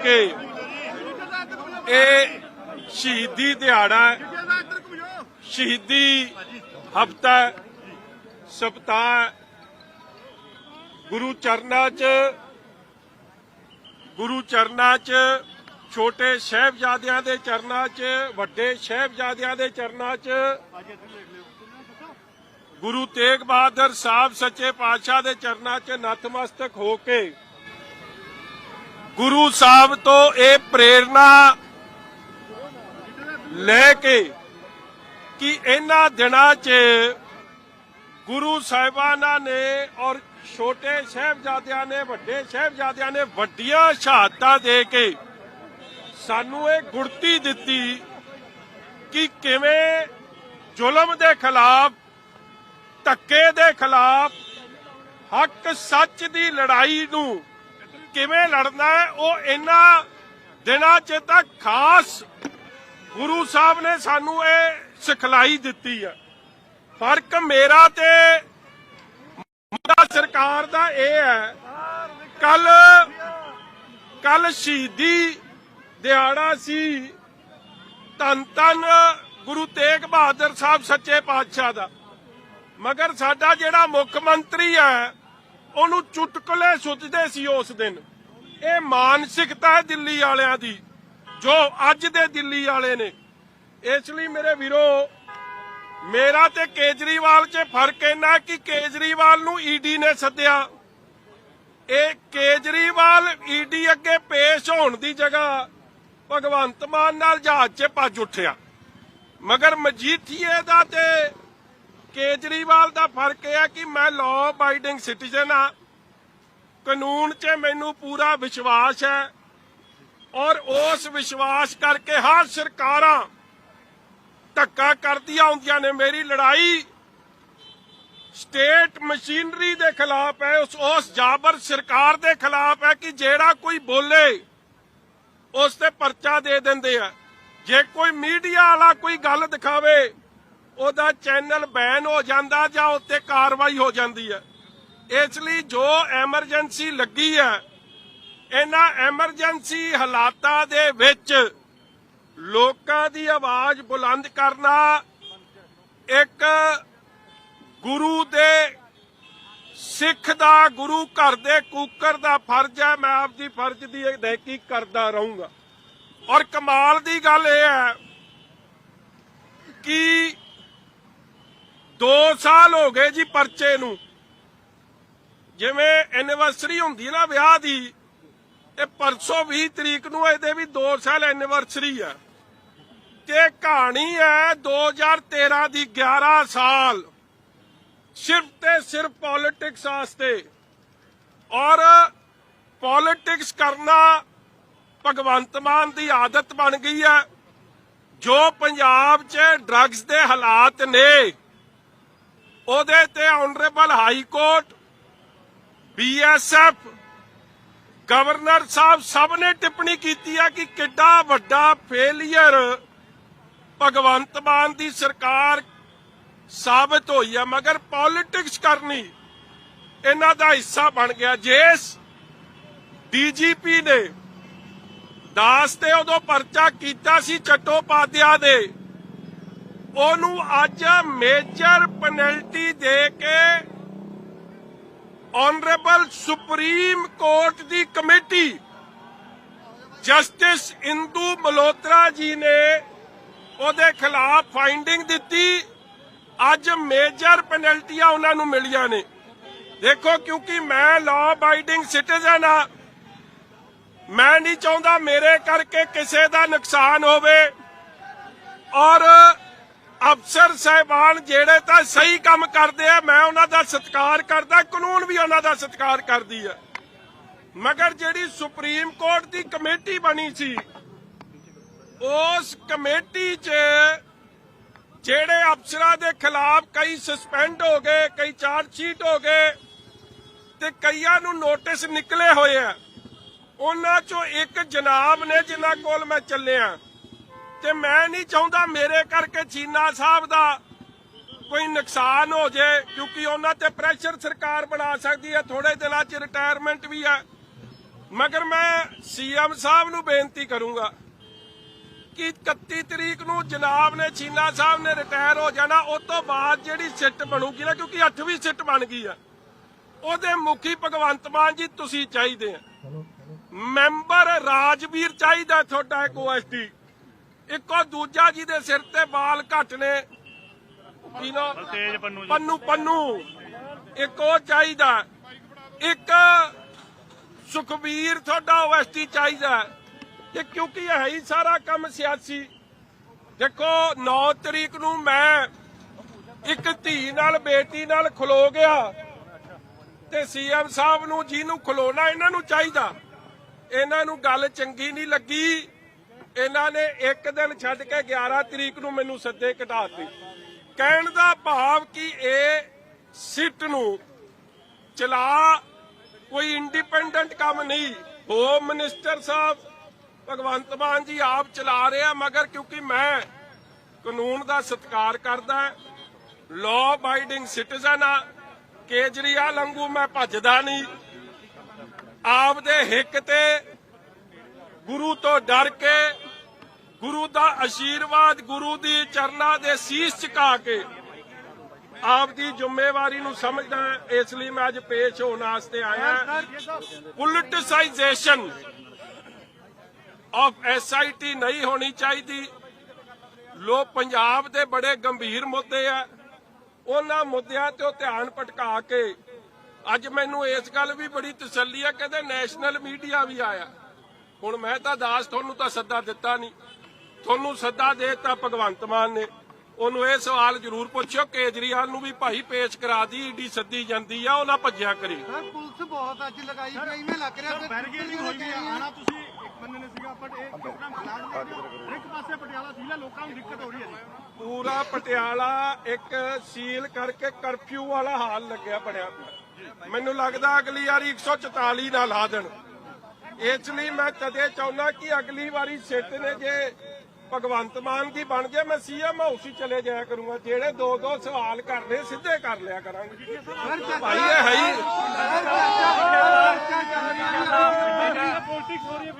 ਕਿ ਇਹ ਸ਼ਹੀਦੀ ਦਿਹਾੜਾ ਸ਼ਹੀਦੀ ਹਫਤਾ ਹੈ, ਸਪਤਾਹ ਗੁਰੂ ਚਰਨਾਂ 'ਚ ਗੁਰੂ ਚਰਨਾਂ 'ਚ ਛੋਟੇ ਸਹਿਬਜ਼ਾਦਿਆਂ ਦੇ ਚਰਨਾਂ 'ਚ ਵੱਡੇ ਸਹਿਬਜ਼ਾਦਿਆਂ ਦੇ ਚਰਨਾਂ 'ਚ। ਗੁਰੂ ਤੇਗ ਬਹਾਦਰ ਸਾਹਿਬ ਸੱਚੇ ਪਾਤਸ਼ਾਹ ਦੇ ਚਰਨਾਂ 'ਚ ਨਤਮਸਤਕ ਹੋ ਕੇ ਗੁਰੂ ਸਾਹਿਬ ਤੋਂ ਇਹ ਪ੍ਰੇਰਣਾ ਲੈ ਕੇ ਕਿ ਇਹਨਾਂ ਦਿਨਾਂ 'ਚ ਗੁਰੂ ਸਾਹਿਬਾਨਾਂ ਨੇ ਔਰ ਛੋਟੇ ਸਾਹਿਬਜ਼ਾਦਿਆਂ ਨੇ, ਵੱਡੇ ਸਾਹਿਬਜ਼ਾਦਿਆਂ ਨੇ ਵੱਡੀਆਂ ਸ਼ਹਾਦਤਾਂ ਦੇ ਕੇ ਸਾਨੂੰ ਇਹ ਗੁਰਤੀ ਦਿੱਤੀ ਕਿ ਕਿਵੇਂ ਜ਼ੁਲਮ ਦੇ ਖਿਲਾਫ, ਧੱਕੇ ਦੇ ਖਿਲਾਫ ਹੱਕ ਸੱਚ ਦੀ ਲੜਾਈ ਨੂੰ ਕਿਵੇਂ ਲੜਨਾ ਹੈ, ਉਹ ਇਹਨਾਂ ਦਿਨਾਂ 'ਚ ਤਾਂ ਖਾਸ ਗੁਰੂ ਸਾਹਿਬ ਨੇ ਸਾਨੂੰ ਇਹ ਸਿਖਲਾਈ ਦਿੱਤੀ ਹੈ ਫ਼ਰਕ ਮੇਰਾ ਤੇ ਮੁੱਦਾ ਸਰਕਾਰ ਦਾ ਇਹ ਹੈ ਕੱਲ ਕੱਲ ਸ਼ਹੀਦੀ ਦਿਹਾੜਾ ਸੀ, ਧੰਨ ਧੰਨ ਗੁਰੂ ਤੇਗ ਬਹਾਦਰ ਸਾਹਿਬ ਸੱਚੇ ਪਾਤਸ਼ਾਹ ਦਾ। ਮਗਰ ਸਾਡਾ ਜਿਹੜਾ ਮੁੱਖ ਮੰਤਰੀ ਹੈ ਉਹਨੂੰ ਚੁਟਕਲੇ ਸੁੱਝਦੇ ਸੀ ਉਸ ਦਿਨ। ਇਹ ਮਾਨਸਿਕਤਾ ਹੈ ਦਿੱਲੀ ਵਾਲਿਆਂ ਦੀ, ਜੋ ਅੱਜ ਦੇ ਦਿੱਲੀ ਵਾਲੇ ਨੇ। ਇਸ ਲਈ ਮੇਰੇ ਵੀਰੋ, ਮੇਰਾ ਤੇ ਕੇਜਰੀਵਾਲ 'ਚ ਫ਼ਰਕ ਇੰਨਾ ਕਿ ਕੇਜਰੀਵਾਲ ਨੂੰ ਈਡੀ ਨੇ ਸੱਦਿਆ। ਇਹ ਕੇਜਰੀਵਾਲ ਈਡੀ ਅੱਗੇ ਪੇਸ਼ ਹੋਣ ਦੀ ਜਗ੍ਹਾ ਭਗਵੰਤ ਮਾਨ ਨਾਲ ਜਹਾਜ਼ 'ਚ ਭੱਜ ਉੱਠਿਆ। ਮਗਰ ਮਜੀਠੀਏ ਦਾ ਤੇ ਕੇਜਰੀਵਾਲ ਦਾ ਫ਼ਰਕ ਇਹ ਹੈ ਕਿ ਮੈਂ ਲਾਅ ਅਬਾਈਡਿੰਗ ਸਿਟੀਜ਼ਨ ਆ। ਕਾਨੂੰਨ 'ਚ ਮੈਨੂੰ ਪੂਰਾ ਵਿਸ਼ਵਾਸ ਹੈ ਔਰ ਉਸ ਵਿਸ਼ਵਾਸ ਕਰਕੇ ਹਰ ਸਰਕਾਰਾਂ ਧੱਕਾ ਕਰਦੀਆਂ ਹੁੰਦੀਆਂ ਨੇ। ਮੇਰੀ ਲੜਾਈ ਸਟੇਟ ਮਸ਼ੀਨਰੀ ਦੇ ਖਿਲਾਫ ਹੈ, ਉਸ ਉਸ ਜਾਬਰ ਸਰਕਾਰ ਦੇ ਖਿਲਾਫ ਹੈ ਕਿ ਜਿਹੜਾ ਕੋਈ ਬੋਲੇ, ਉਸ ਤੇ ਪਰਚਾ ਦੇ ਦਿੰਦੇ ਆ। ਜੇ ਕੋਈ ਮੀਡੀਆ ਵਾਲਾ ਕੋਈ ਗੱਲ ਦਿਖਾਵੇ ਉਹਦਾ ਚੈਨਲ ਬੈਨ ਹੋ ਜਾਂਦਾ ਜਾਂ ਉੱਤੇ ਕਾਰਵਾਈ ਹੋ ਜਾਂਦੀ ਹੈ। ਇਸ ਲਈ ਜੋ ਐਮਰਜੈਂਸੀ ਲੱਗੀ ਹੈ, ਇਹਨਾਂ ਐਮਰਜੈਂਸੀ ਹਾਲਾਤਾਂ ਦੇ ਵਿੱਚ ਲੋਕਾਂ ਦੀ ਆਵਾਜ਼ ਬੁਲੰਦ ਕਰਨਾ ਇੱਕ ਗੁਰੂ ਦੇ ਸਿੱਖ ਦਾ, ਗੁਰੂ ਘਰ ਦੇ ਕੂਕਰ ਦਾ ਫਰਜ਼ ਹੈ। ਮੈਂ ਆਪਦੀ ਫਰਜ਼ ਦੀ ਅਦਾਇਗੀ ਕਰਦਾ ਰਹੂੰਗਾ। ਔਰ ਕਮਾਲ ਦੀ ਗੱਲ ਇਹ ਹੈ ਕਿ 2 ਸਾਲ ਹੋ ਗਏ ਜੀ ਪਰਚੇ ਨੂੰ। ਜਿਵੇਂ ਐਨੀਵਰਸਰੀ ਹੁੰਦੀ ਹੈ ਨਾ ਵਿਆਹ ਦੀ ਇਹ ਪਰਸੋਂ 20 ਤਰੀਕ ਨੂੰ ਇਹਦੇ ਵੀ 2 ਸਾਲ ਐਨੀਵਰਸਰੀ ਹੈ ਤੇ ਕਹਾਣੀ ਹੈ 2013 ਦੀ 11 ਸਾਲ, ਸਿਰਫ ਤੇ ਸਿਰਫ ਪੋਲਿਟਿਕਸ ਵਾਸਤੇ। ਔਰ ਪੋਲਿਟਿਕਸ ਕਰਨਾ ਭਗਵੰਤ ਮਾਨ ਦੀ ਆਦਤ ਬਣ ਗਈ ਹੈ। ਜੋ ਪੰਜਾਬ 'ਚ ਡਰੱਗਸ ਦੇ ਹਾਲਾਤ ਨੇ ਉਹਦੇ ਤੇ honourable high court BSF governor ਸਾਹਿਬ ਸਭ ਨੇ ਟਿੱਪਣੀ ਕੀਤੀ ਹੈ ਕਿ ਕਿੱਡਾ ਵੱਡਾ ਫੇਲਿਅਰ ਭਗਵੰਤ ਮਾਨ ਦੀ ਸਰਕਾਰ ਸਾਬਤ ਹੋਈ ਹੈ ਮਗਰ ਪੋਲਿਟਿਕਸ ਕਰਨੀ, ਇਹਨਾਂ ਦਾ ਹਿੱਸਾ ਬਣ ਗਿਆ। ਜਿਸ ਡੀਜੀਪੀ ਨੇ ਦਾਸ ਤੇ ਉਦੋਂ ਪਰਚਾ ਕੀਤਾ ਸੀ ਚੱਟੋਪਾਧਿਆ ਦੇ ਉਹਨੂੰ ਅੱਜ ਮੇਜਰ ਪੈਨਲਟੀ ਦੇ ਕੇ ਆਨਰੇਬਲ ਸੁਪਰੀਮ ਕੋਰਟ ਦੀ ਕਮੇਟੀ ਜਸਟਿਸ ਇੰਦੂ ਮਲੋਤਰਾ ਜੀ ਨੇ ਉਹਦੇ ਖਿਲਾਫ ਫਾਈਂਡਿੰਗ ਦਿੱਤੀ। ਅੱਜ ਮੇਜਰ ਪੈਨਲਟੀਆਂ ਉਹਨਾਂ ਨੂੰ ਮਿਲੀਆਂ ਨੇ। ਦੇਖੋ, ਕਿਉਂਕਿ ਮੈਂ ਲਾਅ ਬਾਈਡਿੰਗ ਸਿਟੀਜ਼ਨ ਆ, ਮੈਂ ਨਹੀਂ ਚਾਹੁੰਦਾ ਮੇਰੇ ਕਰਕੇ ਕਿਸੇ ਦਾ ਨੁਕਸਾਨ ਹੋਵੇ। ਔਰ ਅਫਸਰ ਸਹਿਬਾਨ ਜਿਹੜੇ ਤਾਂ ਸਹੀ ਕੰਮ ਕਰਦੇ ਆ, ਮੈਂ ਉਹਨਾਂ ਦਾ ਸਤਿਕਾਰ ਕਰਦਾ, ਕਾਨੂੰਨ ਵੀ ਉਹਨਾਂ ਦਾ ਸਤਿਕਾਰ ਕਰਦੀ ਹੈ ਮਗਰ ਜਿਹੜੀ ਸੁਪਰੀਮ ਕੋਰਟ ਦੀ ਕਮੇਟੀ ਬਣੀ ਸੀ, ਉਸ ਕਮੇਟੀ 'ਚ ਜਿਹੜੇ ਅਫਸਰਾਂ ਦੇ ਖਿਲਾਫ ਕਈ ਸਸਪੈਂਡ ਹੋ ਗਏ, ਕਈ ਚਾਰਜ ਸ਼ੀਟ ਹੋ ਗਏ, ਤੇ ਕਈਆਂ ਨੂੰ ਨੋਟਿਸ ਨਿਕਲੇ ਹੋਏ ਆ। ਉਹਨਾਂ 'ਚੋਂ ਇੱਕ ਜਨਾਬ ਨੇ ਜਿਨ੍ਹਾਂ ਕੋਲ ਮੈਂ ਚੱਲਿਆ। ਤੇ ਮੈਂ ਨਹੀਂ ਚਾਹੁੰਦਾ ਮੇਰੇ ਕਰਕੇ ਚੀਨਾ ਸਾਹਿਬ ਦਾ ਕੋਈ ਨੁਕਸਾਨ ਹੋ ਜੇ ਕਿਉਂਕਿ ਉਹਨਾਂ ਤੇ ਪ੍ਰੈਸ਼ਰ ਸਰਕਾਰ ਬਣਾ ਸਕਦੀ ਹੈ ਥੋੜੇ ਦਿਨਾਂ 'ਚ ਰਿਟਾਇਰਮੈਂਟ ਵੀ ਹੈ। ਮਗਰ ਮੈਂ ਸੀਐਮ ਸਾਹਿਬ ਨੂੰ ਬੇਨਤੀ ਕਰੂੰਗਾ ਕਿ 31 ਤਰੀਕ ਨੂੰ ਜਨਾਬ ਨੇ ਚੀਨਾ ਸਾਹਿਬ ਨੇ ਰਿਟਾਇਰ ਹੋ ਜਾਣਾ ਉਸ ਤੋਂ ਬਾਅਦ ਜਿਹੜੀ ਸਿੱਟ ਬਣੂਗੀ ਨਾ ਕਿਉਂਕਿ 8ਵੀਂ ਸਿੱਟ ਬਣ ਗਈ ਆ ਉਹਦੇ ਮੁਖੀ ਭਗਵੰਤ ਮਾਨ ਜੀ ਤੁਸੀਂ ਚਾਹੀਦੇ ਆ। ਮੈਂਬਰ ਰਾਜਵੀਰ ਚਾਹੀਦਾ ਤੁਹਾਡਾ ਇੱਕ ਓਐਸਡੀ ਇੱਕੋ ਦੂਜਾ ਜੀ ਦੇ ਸਿਰ ਤੇ ਵਾਲ ਘੱਟ ਨੇ। ਕੀ ਨਾ? ਤੇਜ ਪੰਨੂ ਪੰਨੂ ਪੰਨੂ। ਇੱਕ ਉਹ ਚਾਹੀਦਾ। ਇੱਕ ਸੁਖਬੀਰ ਤੁਹਾਡਾ ਓਐਸਟੀ ਚਾਹੀਦਾ। ਇਹ ਕਿਉਂਕਿ ਇਹ ਹੈ ਹੀ ਸਾਰਾ ਕੰਮ ਸਿਆਸੀ। ਦੇਖੋ 9 ਤਰੀਕ ਨੂੰ ਮੈਂ ਇੱਕ ਧੀ ਨਾਲ ਬੇਟੀ ਨਾਲ ਖਲੋ ਗਿਆ। ਤੇ ਸੀਐਮ ਸਾਹਿਬ ਨੂੰ ਜਿਹਨੂੰ ਖਲੋਣਾ ਇਹਨਾਂ ਨੂੰ ਚਾਹੀਦਾ। ਇਹਨਾਂ ਨੂੰ ਗੱਲ ਚੰਗੀ ਨਹੀਂ ਲੱਗੀ। ਇਹਨਾਂ ਨੇ ਇੱਕ ਦਿਨ ਛੱਡ ਕੇ 11 ਤਰੀਕ ਨੂੰ ਮੈਨੂੰ ਸੱਦੇ ਘਟਾਤੇ ਕਹਿਣ ਦਾ ਭਾਵ ਕਿ ਇਹ ਸਿੱਟ ਨੂੰ ਚਲਾ ਕੋਈ ਇੰਡੀਪੈਂਡੈਂਟ ਕੰਮ ਨਹੀਂ। ਹੋਮ ਮਿਨਿਸਟਰ ਸਾਹਿਬ, ਭਗਵੰਤ ਮਾਨ ਜੀ ਆਪ ਚਲਾ ਰਹੇ ਆ, ਮਗਰ ਕਿਉਂਕਿ ਮੈਂ ਕਾਨੂੰਨ ਦਾ ਸਤਿਕਾਰ ਕਰਦਾ ਲਾਅ ਬਾਈਡਿੰਗ ਸਿਟੀਜ਼ਨ ਆ, ਕੇਜਰੀਵਾਲ ਵਾਂਗੂ ਮੈਂ ਭੱਜਦਾ ਨਹੀਂ। ਆਪ ਦੇ ਹਿੱਕ ਤੇ ਗੁਰੂ ਤੋਂ ਡਰ ਕੇ, ਗੁਰੂ ਦਾ ਆਸ਼ੀਰਵਾਦ ਗੁਰੂ ਦੀ ਚਰਨਾਂ ਦੇ ਸੀਸ ਝੁਕਾ ਕੇ ਆਪ ਦੀ ਜ਼ਿੰਮੇਵਾਰੀ ਨੂੰ ਸਮਝਦਾ ਇਸ ਲਈ ਮੈਂ ਅੱਜ ਪੇਸ਼ ਹੋਣ ਵਾਸਤੇ ਆਇਆ ਪੋਲਿਟਿਸਾਈਜੇਸ਼ਨ ਆਫ ਐਸਆਈਟੀ ਨਹੀਂ ਹੋਣੀ ਚਾਹੀਦੀ। ਲੋ ਪੰਜਾਬ ਦੇ ਬੜੇ ਗੰਭੀਰ ਮੁੱਦੇ ਆ। ਉਹਨਾਂ ਮੁੱਦਿਆਂ ਤੇ ਧਿਆਨ ਭਟਕਾ ਕੇ ਅੱਜ ਮੈਨੂੰ ਇਸ ਗੱਲ ਵੀ ਬੜੀ ਤਸੱਲੀ ਆ, ਕਹਿੰਦੇ ਨੈਸ਼ਨਲ ਮੀਡੀਆ ਵੀ ਆਇਆ। ਹੁਣ ਮੈਂ ਤਾਂ ਦਾਸ ਤੁਹਾਨੂੰ ਤਾਂ ਸੱਦਾ ਦਿੱਤਾ ਨਹੀਂ। ਤੁਹਾਨੂੰ ਸੱਦਾ ਦੇ ਦਿੱਤਾ ਭਗਵੰਤ ਮਾਨ ਨੇ। ਉਹਨੂੰ ਇਹ ਸਵਾਲ ਜ਼ਰੂਰ ਪੁੱਛਿਓ ਕੇਜਰੀਵਾਲ ਨੂੰ ਵੀ ਭਾਈ ਪੇਸ਼ ਕਰਾ ਦੀ ਈਡੀ ਸੱਦੀ ਜਾਂਦੀ ਆ ਉਹ ਨਾ ਭੱਜਿਆ ਕਰੇ। ਸਰ ਪੁਲਿਸ ਬਹੁਤ ਅੱਜ ਲਗਾਈ ਪਈ ਮੈਂ ਲੱਗ ਰਿਹਾ ਕਿ ਬੈਰੀਕੇਡਿੰਗ ਹੋਈ ਆ। ਆਣਾ ਤੁਸੀਂ ਇੱਕ ਬੰਦੇ ਨੇ ਸੀਗਾ ਬਟ ਇਹ ਕਿੰਨਾ ਨੇ ਇੱਕ ਪਾਸੇ ਪਟਿਆਲਾ ਜ਼ਿਲ੍ਹਾ ਲੋਕਾਂ ਨੂੰ ਦਿੱਕਤ ਹੋ ਰਹੀ ਹੈ ਜੀ। ਪੂਰਾ ਪਟਿਆਲਾ ਇੱਕ ਸੀਲ ਕਰਕੇ ਕਰਫਿਊ ਵਾਲਾ ਹਾਲ ਲੱਗਿਆ ਬਣਿਆ। ਪਿਆ ਮੈਨੂੰ ਲੱਗਦਾ ਅਗਲੀ ਵਾਰੀ 144 ਨਾਲ ਲਾ ਦੇਣ। ਇਸ ਲਈ ਮੈਂ ਕਦੇ ਚਾਹੁੰਦਾ ਕਿ ਅਗਲੀ ਵਾਰੀ ਸਿੱਟ ਨੇ ਜੇ ਭਗਵੰਤ ਮਾਨ ਦੀ ਬਣ ਜੇ, ਮੈਂ ਸੀਐਮ ਹਾਊਸ ਹੀ ਚਲੇ ਜਾਇਆ ਕਰੂੰਗਾ। ਜਿਹੜੇ ਦੋ ਦੋ ਸਵਾਲ ਕਰਦੇ ਸਿੱਧੇ ਕਰ ਲਿਆ ਕਰਾਂਗੇ। ਭਾਈ, ਇਹ ਹੈ ਹੀ। ਹੈ